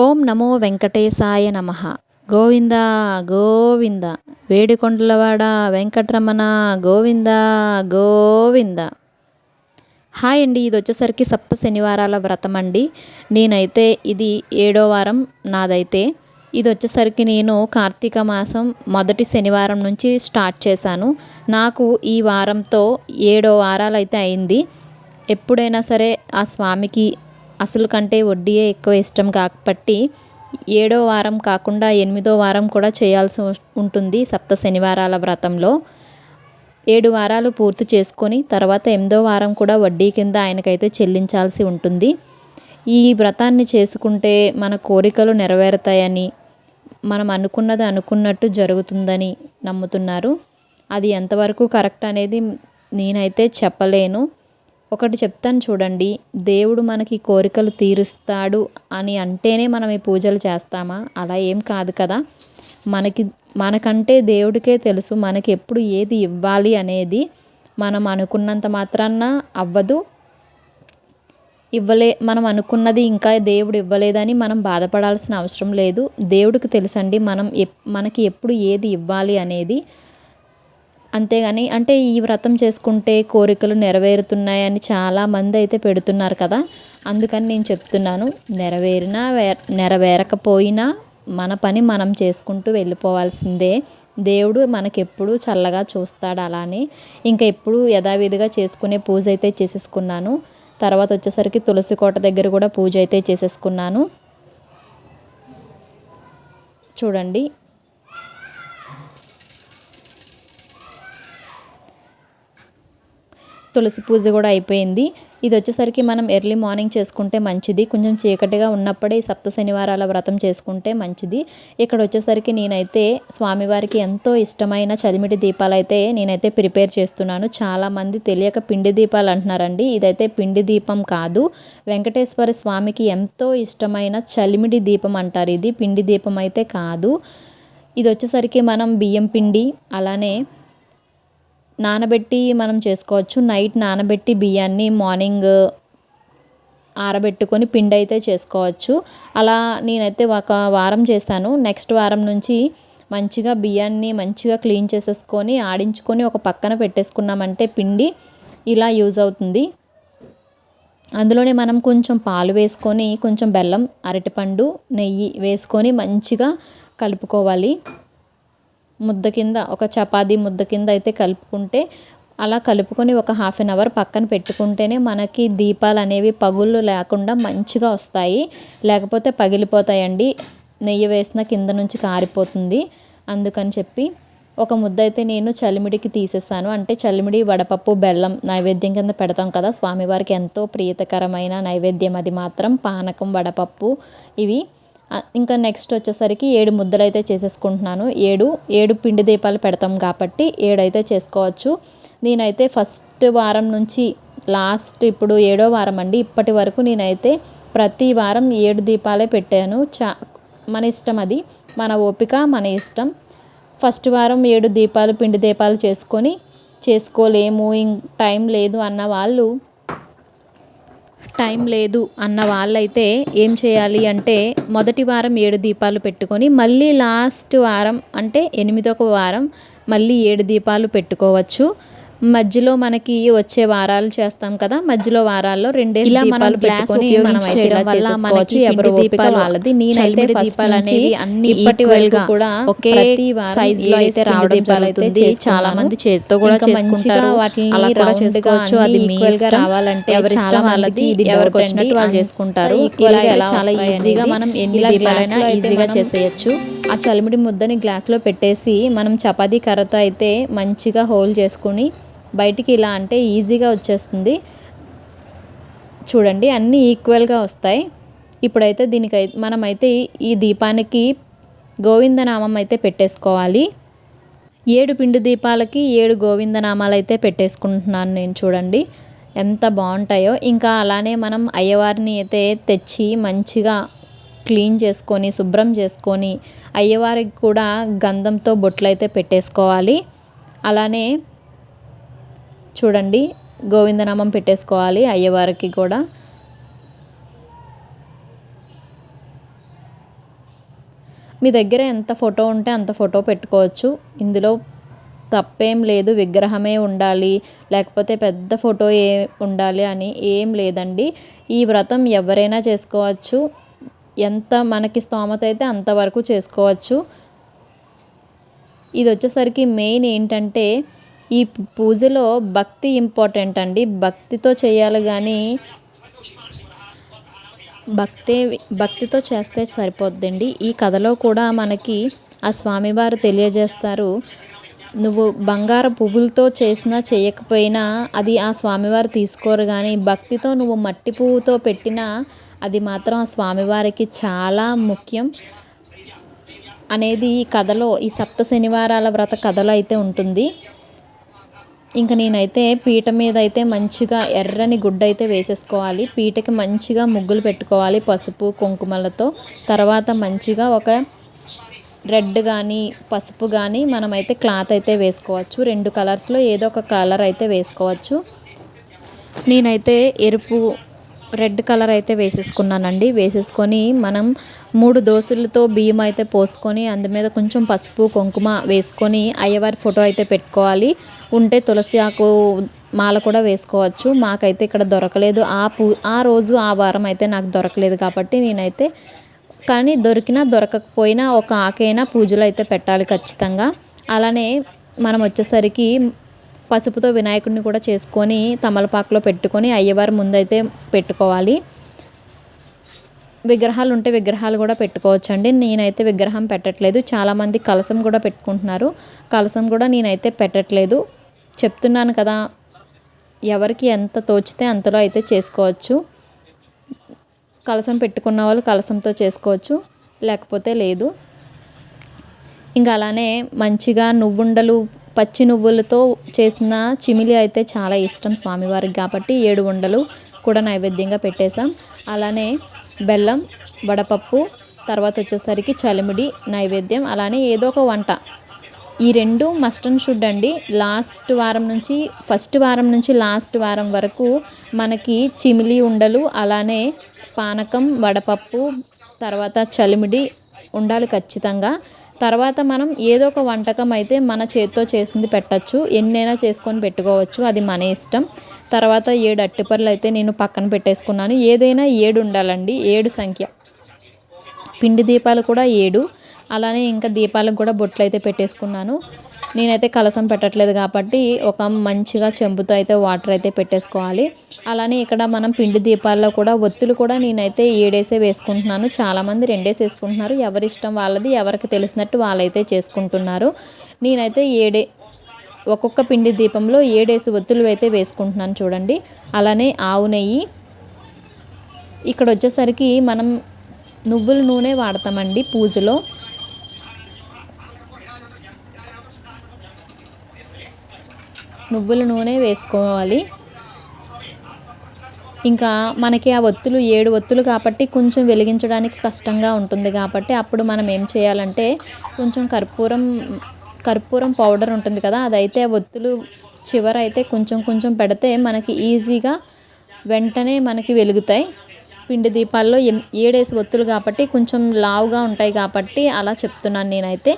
ఓం నమో వెంకటేశాయ నమ. గోవింద గోవింద. వేడికొండలవాడ వెంకటరమణ గోవింద గోవింద. హాయ్ అండి ఇది వచ్చేసరికి సప్త శనివారాల వ్రతం అండి. నేనైతే ఇది ఏడో వారం నాదైతే. ఇది వచ్చేసరికి నేను కార్తీక మాసం మొదటి శనివారం నుంచి స్టార్ట్ చేశాను. నాకు ఈ వారంతో ఏడో వారాలు అయితే అయింది. ఎప్పుడైనా సరే ఆ స్వామికి అసలు కంటే వడ్డీయే ఎక్కువ ఇష్టం కాబట్టి ఏడో వారం కాకుండా ఎనిమిదో వారం కూడా చేయాల్సి ఉంటుంది సప్త శనివారాల వ్రతంలో. ఏడు వారాలు పూర్తి చేసుకొని తర్వాత ఎనిమిదో వారం కూడా వడ్డీ కింద ఆయనకైతే చెల్లించాల్సి ఉంటుంది. ఈ వ్రతాన్ని చేసుకుంటే మన కోరికలు నెరవేరుతాయని మనం అనుకున్నది అనుకున్నట్టు జరుగుతుందని నమ్ముతున్నారు. అది ఎంతవరకు కరెక్ట్ అనేది నేనైతే చెప్పలేను. ఒకటి చెప్తాను చూడండి. దేవుడు మనకి కోరికలు తీరుస్తాడు అని అంటేనే మనం ఈ పూజలు చేస్తామా? అలా ఏం కాదు కదా. మనకి మనకంటే దేవుడికే తెలుసు మనకి ఎప్పుడు ఏది ఇవ్వాలి అనేది మనం అనుకున్నంత మాత్రాన అవ్వదు. ఇవ్వలే మనం అనుకున్నది ఇంకా దేవుడు ఇవ్వలేదని మనం బాధపడాల్సిన అవసరం లేదు. దేవుడికి తెలుసండి మనం ఎప్ మనకి ఎప్పుడు ఏది ఇవ్వాలి అనేది. అంతేగాని అంటే ఈ వ్రతం చేసుకుంటే కోరికలు నెరవేరుతున్నాయని చాలామంది అయితే పెడుతున్నారు కదా. అందుకని నేను చెప్తున్నాను నెరవేరినా నెరవేరకపోయినా మన పని మనం చేసుకుంటూ వెళ్ళిపోవాల్సిందే. దేవుడు మనకెప్పుడు చల్లగా చూస్తాడు అలానే. ఇంకా ఎప్పుడు యథావిధిగా చేసుకునే పూజ అయితే చేసేసుకున్నాను. తర్వాత వచ్చేసరికి తులసి కోట దగ్గర కూడా పూజ అయితే చేసేసుకున్నాను. చూడండి తులసి పూజ కూడా అయిపోయింది. ఇది వచ్చేసరికి మనం ఎర్లీ మార్నింగ్ చేసుకుంటే మంచిది. కొంచెం చీకటిగా ఉన్నప్పుడే సప్త శనివారాల వ్రతం చేసుకుంటే మంచిది. ఇక్కడ వచ్చేసరికి నేనైతే స్వామివారికి ఎంతో ఇష్టమైన చలిమిడి దీపాలు అయితే నేనైతే ప్రిపేర్ చేస్తున్నాను. చాలామంది తెలియక పిండి దీపాలు అంటున్నారండి. ఇదైతే పిండి దీపం కాదు. వెంకటేశ్వర స్వామికి ఎంతో ఇష్టమైన చలిమిడి దీపం అంటారు. ఇది పిండి దీపం అయితే కాదు. ఇది వచ్చేసరికి మనం బియ్యం పిండి అలానే నానబెట్టి మనం చేసుకోవచ్చు. నైట్ నానబెట్టి బియ్యాన్ని మార్నింగ్ ఆరబెట్టుకొని పిండి అయితే చేసుకోవచ్చు. అలా నేనైతే ఒక వారం చేశాను నెక్స్ట్ వారం నుంచి మంచిగా బియ్యాన్ని మంచిగా క్లీన్ చేసేసుకొని ఆడించుకొని ఒక పక్కన పెట్టేసుకున్నామంటే పిండి ఇలా యూజ్ అవుతుంది. అందులోనే మనం కొంచెం పాలు వేసుకొని కొంచెం బెల్లం అరటిపండు నెయ్యి వేసుకొని మంచిగా కలుపుకోవాలి. ముద్ద కింద ఒక చపాతీ ముద్ద కింద అయితే కలుపుకుంటే అలా కలుపుకొని ఒక హాఫ్ అన్ అవర్ పక్కన పెట్టుకుంటేనే మనకి దీపాలు అనేవి పగుళ్ళు లేకుండా మంచిగా వస్తాయి. లేకపోతే పగిలిపోతాయండి. నెయ్యి వేసిన కింద నుంచి కారిపోతుంది. అందుకని చెప్పి ఒక ముద్ద అయితే నేను చలిమిడికి తీసేస్తాను. అంటే చలిమిడి వడపప్పు బెల్లం నైవేద్యం కింద పెడతాం కదా. స్వామివారికి ఎంతో ప్రీతకరమైన నైవేద్యం అది మాత్రం. పానకం వడపప్పు ఇవి. ఇంకా నెక్స్ట్ వచ్చేసరికి ఏడు ముద్దలు అయితే చేసేసుకుంటున్నాను. ఏడు ఏడు పిండి దీపాలు పెడతాం కాబట్టి ఏడైతే చేసుకోవచ్చు. నేనైతే ఫస్ట్ వారం నుంచి లాస్ట్ ఇప్పుడు ఏడో వారం అండి. ఇప్పటి వరకు నేనైతే ప్రతి వారం ఏడు దీపాలే పెట్టాను. చా మన ఇష్టం అది. మన ఓపిక మన ఇష్టం. ఫస్ట్ వారం ఏడు దీపాలు పిండి దీపాలు చేసుకొని చేసుకోలేము టైం లేదు అన్న వాళ్ళు టైం లేదు అన్న వాళ్ళైతే ఏం చేయాలి అంటే మొదటి వారం ఏడు దీపాలు పెట్టుకొని మళ్ళీ లాస్ట్ వారం అంటే ఎనిమిదొక వారం మళ్ళీ ఏడు దీపాలు పెట్టుకోవచ్చు. మధ్యలో మనకి వచ్చే వారాలు చేస్తాం కదా. మధ్యలో వారాల్లో రెండే ఇలా మనం మనం చేయడం వల్ల మనకి ఎవరు దీపాలు వాళ్ళది. నేనైతే దీపాలు అనేవి అన్ని ఈక్వల్గా కూడా ఒకే సైజ్లో అయితే రావడం జరుగుతుంది చాలా మంది చేతితో కూడా చేసుకుంటారు. వాటిని అలా కూడా చేసుకోవచ్చు. అది మీల్గా రావాలంటే ఎవరి ఇష్టం వాళ్ళది ఇది ఎవరికి వచ్చినట్టు వాళ్ళు చేసుకుంటారు. ఇలా చాలా ఈజీగా మనం ఎన్ని దీపాలైనా ఈజీగా చేసేయచ్చు. ఆ చలిమిడి ముద్దని గ్లాస్లో పెట్టేసి మనం చపాతీ కర్రతో అయితే మంచిగా హోల్ చేసుకుని బయటికి ఇలా అంటే ఈజీగా వచ్చేస్తుంది. చూడండి అన్నీ ఈక్వల్గా వస్తాయి. ఇప్పుడైతే దీనికై మనమైతే ఈ దీపానికి గోవిందనామం అయితే పెట్టేసుకోవాలి. ఏడు పిండి దీపాలకి ఏడు గోవిందనామాలు అయితే పెట్టేసుకుంటున్నాను నేను చూడండి. ఎంత బాగుంటాయో. ఇంకా అలానే మనం అయ్యవారిని అయితే తెచ్చి మంచిగా క్లీన్ చేసుకొని శుభ్రం చేసుకొని అయ్యవారికి కూడా గంధంతో బొట్లు అయితే పెట్టేసుకోవాలి. అలానే చూడండి గోవిందనామం పెట్టేసుకోవాలి అయ్యవారికి కూడా. మీ దగ్గర ఎంత ఫోటో ఉంటే అంత ఫోటో పెట్టుకోవచ్చు. ఇందులో తప్పేం లేదు విగ్రహమే ఉండాలి లేకపోతే పెద్ద ఫోటో ఏ ఉండాలి అని ఏం లేదండి. ఈ వ్రతం ఎవరైనా చేసుకోవచ్చు. ఎంత మనకి స్తోమత అయితే అంతవరకు చేసుకోవచ్చు. ఇది వచ్చేసరికి మెయిన్ ఏంటంటే ఈ పూజలో భక్తి ఇంపార్టెంట్ అండి. భక్తితో చేయాలి కానీ భక్తే భక్తితో చేస్తే సరిపోద్దండి. ఈ కథలో కూడా మనకి ఆ స్వామివారు తెలియజేస్తారు. నువ్వు బంగారు పువ్వులతో చేసినా చేయకపోయినా అది ఆ స్వామివారు తీసుకోరు కానీ భక్తితో నువ్వు మట్టి పువ్వుతో పెట్టినా అది మాత్రం ఆ స్వామివారికి చాలా ముఖ్యం అనేది ఈ కథలో ఈ సప్త శనివారాల వ్రత కథలో అయితే ఉంటుంది. ఇంకా నేనైతే పీట మీద అయితే మంచిగా ఎర్రని గుడ్డ అయితే వేసేసుకోవాలి. పీటకి మంచిగా ముగ్గులు పెట్టుకోవాలి పసుపు కుంకుమలతో. తర్వాత మంచిగా ఒక రెడ్ కానీ పసుపు కానీ మనమైతే క్లాత్ అయితే వేసుకోవచ్చు. రెండు కలర్స్లో ఏదో ఒక కలర్ అయితే వేసుకోవచ్చు. నేనైతే ఎరుపు రెడ్ కలర్ అయితే వేసేసుకున్నానండి. వేసేసుకొని మనం మూడు దోశలతో బియ్యం అయితే పోసుకొని అందు మీద కొంచెం పసుపు కుంకుమ వేసుకొని అయ్యవారి ఫోటో అయితే పెట్టుకోవాలి. ఉంటే తులసి ఆకు మాల కూడా వేసుకోవచ్చు. మాకైతే ఇక్కడ దొరకలేదు. ఆ పూ ఆ రోజు ఆ వారం అయితే నాకు దొరకలేదు కాబట్టి నేనైతే కానీ దొరికినా దొరకకపోయినా ఒక ఆకైనా పూజలు అయితే పెట్టాలి ఖచ్చితంగా. అలానే మనం వచ్చేసరికి పసుపుతో వినాయకుడిని కూడా చేసుకొని తమలపాకులో పెట్టుకొని అయ్యవారి ముందైతే పెట్టుకోవాలి. విగ్రహాలు ఉంటే విగ్రహాలు కూడా పెట్టుకోవచ్చండి. నేనైతే విగ్రహం పెట్టట్లేదు. చాలామంది కలసం కూడా పెట్టుకుంటున్నారు. కలసం కూడా నేనైతే పెట్టట్లేదు. చెప్తున్నాను కదా ఎవరికి ఎంత తోచితే అంతలో అయితే చేసుకోవచ్చు. కలసం పెట్టుకున్న వాళ్ళు కలసంతో చేసుకోవచ్చు. లేకపోతే లేదు. ఇంకా అలానే మంచిగా నువ్వుండలు పచ్చి నువ్వులతో చేసిన చిమిలి అయితే చాలా ఇష్టం స్వామివారికి కాబట్టి ఏడు ఉండలు కూడా నైవేద్యంగా పెట్టేశాం. అలానే బెల్లం వడపప్పు తర్వాత వచ్చేసరికి చలిమిడి నైవేద్యం అలానే ఏదో ఒక వంట. ఈ రెండు మస్ట్ అండ్ షుడ్ అండి. లాస్ట్ వారం నుంచి ఫస్ట్ వారం నుంచి లాస్ట్ వారం వరకు మనకి చిమిలి ఉండలు అలానే పానకం వడపప్పు తర్వాత చలిమిడి ఉండాలి ఖచ్చితంగా. తర్వాత మనం ఏదో ఒక వంటకం అయితే మన చేతితో చేసింది పెట్టచ్చు ఎన్నైనా చేసుకొని పెట్టుకోవచ్చు అది మన ఇష్టం. తర్వాత ఏడు అట్టిపర్లు అయితే నేను పక్కన పెట్టేసుకున్నాను. ఏదైనా ఏడు ఉండాలండి ఏడు సంఖ్య. పిండి దీపాలు కూడా ఏడు. అలానే ఇంకా దీపాలకు కూడా బొట్లు అయితే పెట్టేసుకున్నాను. నేనైతే కలసం పెట్టట్లేదు కాబట్టి ఒక మంచిగా చెంబుతో అయితే వాటర్ అయితే పెట్టేసుకోవాలి. అలానే ఇక్కడ మనం పిండి దీపాల్లో కూడా ఒత్తులు కూడా నేనైతే ఏడేసే వేసుకుంటున్నాను. చాలామంది రెండేసి వేసుకుంటున్నారు. ఎవరి ఇష్టం వాళ్ళది ఎవరికి తెలిసినట్టు వాళ్ళైతే చేసుకుంటున్నారు. నేనైతే ఏడే ఒక్కొక్క పిండి దీపంలో ఏడేసి ఒత్తులు అయితే వేసుకుంటున్నాను చూడండి. అలానే ఆవు నెయ్యి. ఇక్కడ వచ్చేసరికి మనం నువ్వుల నూనె వాడతామండి పూజలో. నువ్వుల నూనె వేసుకోవాలి. ఇంకా మనకి ఆ ఒత్తులు ఏడు ఒత్తులు కాబట్టి కొంచెం వెలిగించడానికి కష్టంగా ఉంటుంది కాబట్టి అప్పుడు మనం ఏం చేయాలంటే కొంచెం కర్పూరం కర్పూరం పౌడర్ ఉంటుంది కదా అదైతే ఒత్తులు చివర అయితే కొంచెం కొంచెం పెడితే మనకి ఈజీగా వెంటనే మనకి వెలుగుతాయి. పిండి దీపాల్లో ఏడేసి ఒత్తులు కాబట్టి కొంచెం లావుగా ఉంటాయి కాబట్టి అలా చెప్తున్నాను నేనైతే.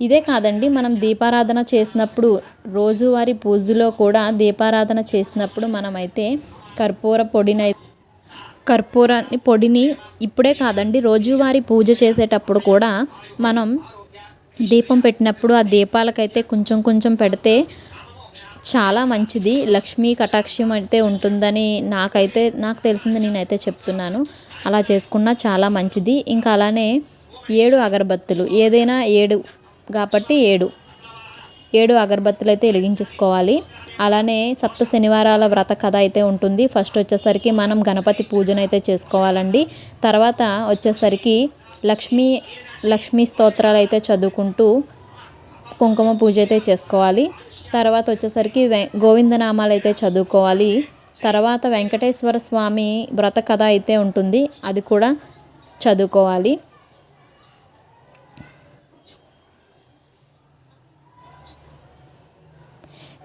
ఇదే కాదండి మనం దీపారాధన చేసినప్పుడు రోజువారి పూజలో కూడా దీపారాధన చేసినప్పుడు మనమైతే కర్పూర పొడినై కర్పూరాన్ని పొడిని ఇప్పుడే కాదండి రోజువారి పూజ చేసేటప్పుడు కూడా మనం దీపం పెట్టినప్పుడు ఆ దీపాలకైతే కొంచెం కొంచెం పెడితే చాలా మంచిది. లక్ష్మీ కటాక్షం అయితే ఉంటుందని నాకైతే నాకు తెలిసింది నేనైతే చెప్తున్నాను. అలా చేసుకున్నా చాలా మంచిది. ఇంకా అలానే ఏడు అగరబత్తులు ఏదైనా ఏడు కాబట్టి ఏడు. ఏడు అగరబత్తులు అయితే వెలిగించేసుకోవాలి. అలానే సప్త శనివారాల వ్రత కథ అయితే ఉంటుంది. ఫస్ట్ వచ్చేసరికి మనం గణపతి పూజన అయితే చేసుకోవాలండి. తర్వాత వచ్చేసరికి లక్ష్మీ లక్ష్మీ స్తోత్రాలు అయితే చదువుకుంటూ కుంకుమ పూజ అయితే చేసుకోవాలి. తర్వాత వచ్చేసరికి వె గోవిందనామాలు అయితే చదువుకోవాలి. తర్వాత వెంకటేశ్వర స్వామి వ్రత కథ అయితే ఉంటుంది. అది కూడా చదువుకోవాలి.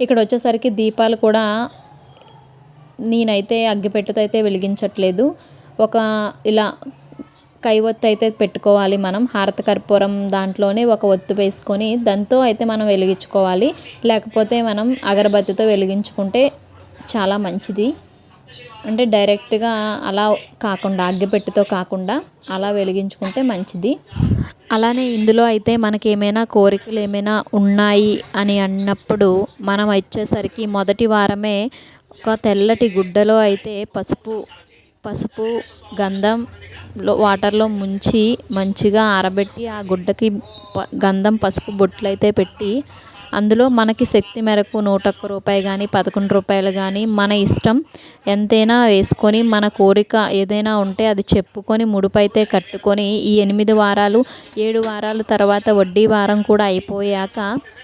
ఇక్కడ వచ్చేసరికి దీపాలు కూడా నేనైతే అగ్గిపెట్టెతో అయితే వెలిగించట్లేదు. ఒక ఇలా కైవత్తు అయితే పెట్టుకోవాలి మనం. హారత కర్పూరం దాంట్లోనే ఒక ఒత్తు వేసుకొని దాంతో అయితే మనం వెలిగించుకోవాలి. లేకపోతే మనం అగరబత్తితో వెలిగించుకుంటే చాలా మంచిది. అంటే డైరెక్ట్గా అలా కాకుండా అగ్గిపెట్టుతో కాకుండా అలా వెలిగించుకుంటే మంచిది. అలానే ఇందులో అయితే మనకి ఏమైనా కోరికలు ఏమైనా ఉన్నాయి అని అన్నప్పుడు మనం వచ్చేసరికి మొదటి వారమే ఒక తెల్లటి గుడ్డలో అయితే పసుపు పసుపు గంధంలో వాటర్లో ముంచి మంచిగా ఆరబెట్టి ఆ గుడ్డకి గంధం పసుపు బొట్లు అయితే పెట్టి అందులో మనకి శక్తి మేరకు నూట ఒక్క రూపాయి కానీ పదకొండు రూపాయలు కానీ మన ఇష్టం ఎంతైనా వేసుకొని మన కోరిక ఏదైనా ఉంటే అది చెప్పుకొని ముడుపు అయితే కట్టుకొని ఈ ఎనిమిది వారాలు ఏడు వారాల తర్వాత వడ్డీ వారం కూడా అయిపోయాక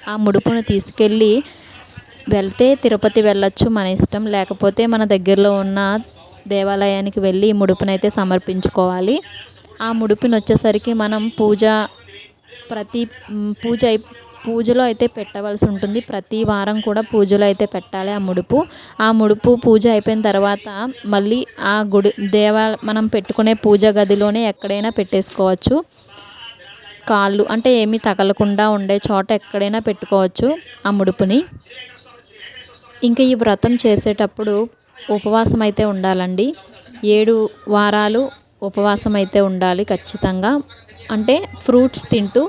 ఆ ముడుపును తీసుకెళ్ళి వెళ్తే తిరుపతి వెళ్ళొచ్చు మన ఇష్టం. లేకపోతే మన దగ్గరలో ఉన్న దేవాలయానికి వెళ్ళి ముడుపునైతే సమర్పించుకోవాలి. ఆ ముడుపుని వచ్చేసరికి మనం పూజ ప్రతి పూజ పూజలో అయితే పెట్టవలసి ఉంటుంది. ప్రతి వారం కూడా పూజలో అయితే పెట్టాలి ఆ ముడుపు. ఆ ముడుపు పూజ అయిపోయిన తర్వాత మళ్ళీ ఆ గుడి దేవా మనం పెట్టుకునే పూజ గదిలోనే ఎక్కడైనా పెట్టేసుకోవచ్చు. కాళ్ళు అంటే ఏమీ తగలకుండా ఉండే చోట ఎక్కడైనా పెట్టుకోవచ్చు ఆ ముడుపుని. ఇంకా ఈ వ్రతం చేసేటప్పుడు ఉపవాసం అయితే ఉండాలండి. ఏడు వారాలు ఉపవాసం అయితే ఉండాలి ఖచ్చితంగా. అంటే ఫ్రూట్స్ తింటూ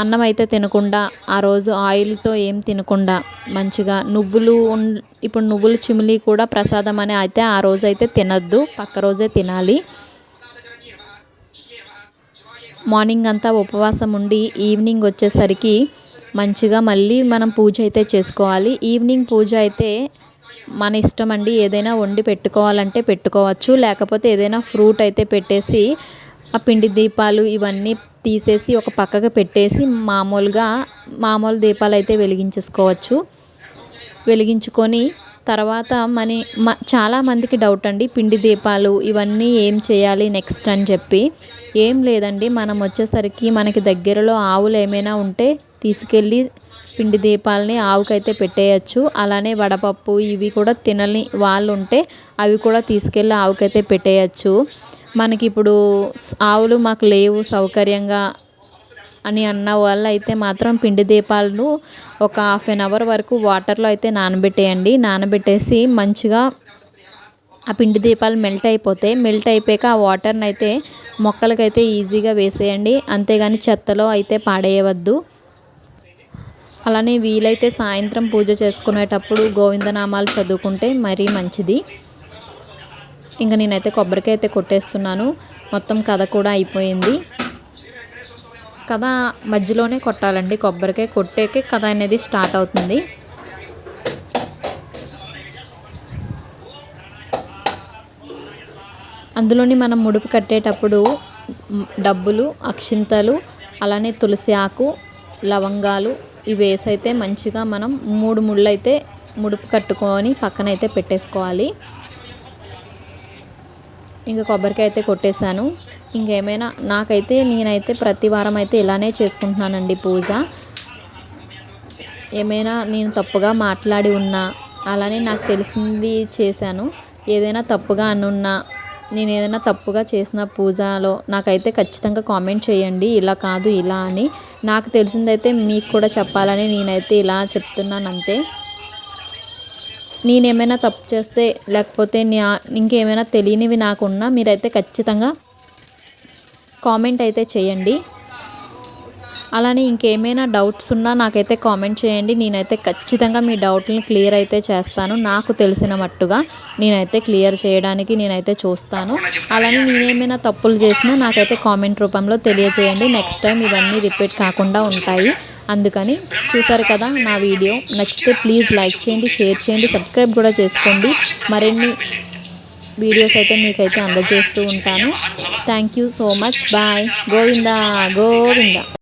అన్నం అయితే తినకుండా ఆ రోజు ఆయిల్తో ఏం తినకుండా మంచిగా నువ్వులు ఇప్పుడు నువ్వులు చిమిలి కూడా ప్రసాదం అని అయితే ఆ రోజు అయితే తినద్దు పక్క రోజే తినాలి. మార్నింగ్ అంతా ఉపవాసం ఉండి ఈవినింగ్ వచ్చేసరికి మంచిగా మళ్ళీ మనం పూజ అయితే చేసుకోవాలి. ఈవినింగ్ పూజ అయితే మన ఇష్టం అండి ఏదైనా వండి పెట్టుకోవాలంటే పెట్టుకోవచ్చు. లేకపోతే ఏదైనా ఫ్రూట్ అయితే పెట్టేసి ఆ పిండి దీపాలు ఇవన్నీ తీసేసి ఒక పక్కకు పెట్టేసి మామూలుగా మామూలు దీపాలు అయితే వెలిగించేసుకోవచ్చు. వెలిగించుకొని తర్వాత మన చాలామందికి డౌట్ అండి పిండి దీపాలు ఇవన్నీ ఏం చేయాలి నెక్స్ట్ అని చెప్పి. ఏం లేదండి మనం వచ్చేసరికి మనకి దగ్గరలో ఆవులు ఏమైనా ఉంటే తీసుకెళ్ళి పిండి దీపాలని ఆవుకైతే పెట్టేయచ్చు. అలానే వడపప్పు ఇవి కూడా తినని వాళ్ళు ఉంటే అవి కూడా తీసుకెళ్ళి ఆవుకైతే పెట్టేయచ్చు. మనకి ఇప్పుడు ఆవులు మాకు లేవు సౌకర్యంగా అని అన్న వాళ్ళు అయితే మాత్రం పిండి దీపాలను ఒక హాఫ్ అన్ అవర్ వరకు వాటర్లో అయితే నానబెట్టేయండి. నానబెట్టేసి మంచిగా ఆ పిండి దీపాలు మెల్ట్ అయిపోతాయి మెల్ట్ అయిపోయాక ఆ వాటర్ని అయితే మొక్కలకైతే ఈజీగా వేసేయండి. అంతేగాని చెత్తలో అయితే పాడేయవద్దు. అలానే వీలైతే సాయంత్రం పూజ చేసుకునేటప్పుడు గోవిందనామాలు చదువుకుంటే మరీ మంచిది. ఇంకా నేనైతే కొబ్బరికాయ అయితే కొట్టేస్తున్నాను. మొత్తం కథ కూడా అయిపోయింది. కథ మధ్యలోనే కొట్టాలండి. కొబ్బరికాయ కొట్టేకే కథ అనేది స్టార్ట్ అవుతుంది. అందులోని మనం ముడుపు కట్టేటప్పుడు డబ్బులు అక్షింతలు అలానే తులసి ఆకు లవంగాలు ఇవి వేసైతే అయితే మంచిగా మనం మూడు ముళ్ళు అయితే ముడుపు కట్టుకొని పక్కన అయితే పెట్టేసుకోవాలి. ఇంకా కొబ్బరికాయ అయితే కొట్టేశాను. ఇంకేమైనా నాకైతే నేనైతే ప్రతి వారం అయితే ఇలానే చేసుకుంటున్నానండి పూజ. ఏమైనా నేను తప్పుగా మాట్లాడి ఉన్నా అలానే నాకు తెలిసింది చేశాను. ఏదైనా తప్పుగా అనున్నా నేను ఏదైనా తప్పుగా చేసిన పూజలో నాకైతే ఖచ్చితంగా కామెంట్ చేయండి. ఇలా కాదు ఇలా అని. నాకు తెలిసిందైతే మీకు కూడా చెప్పాలని నేనైతే ఇలా చెప్తున్నాను అంతే నేనేమైనా తప్పు చేస్తే లేకపోతే ఇంకేమైనా తెలియనివి నాకున్నా మీరైతే ఖచ్చితంగా కామెంట్ అయితే చేయండి. అలానే ఇంకేమైనా డౌట్స్ ఉన్నా నాకైతే కామెంట్ చేయండి. నేనైతే ఖచ్చితంగా మీ డౌట్ని క్లియర్ అయితే చేస్తాను. నాకు తెలిసిన మట్టుగా నేనైతే క్లియర్ చేయడానికి నేనైతే చూస్తాను. అలానే నేనేమైనా తప్పులు చేసినా నాకైతే కామెంట్ రూపంలో తెలియజేయండి. నెక్స్ట్ టైం ఇవన్నీ రిపీట్ కాకుండా ఉంటాయి. అందుకని చూసారు కదా నా వీడియో. నచ్చితే ప్లీజ్ లైక్ చేయండి షేర్ చేయండి సబ్స్క్రైబ్ కూడా చేసుకోండి. మరిన్ని వీడియోస్ అయితే మీకైతే అందజేస్తూ ఉంటాను. Thank you so much. Bye. Govinda Govinda.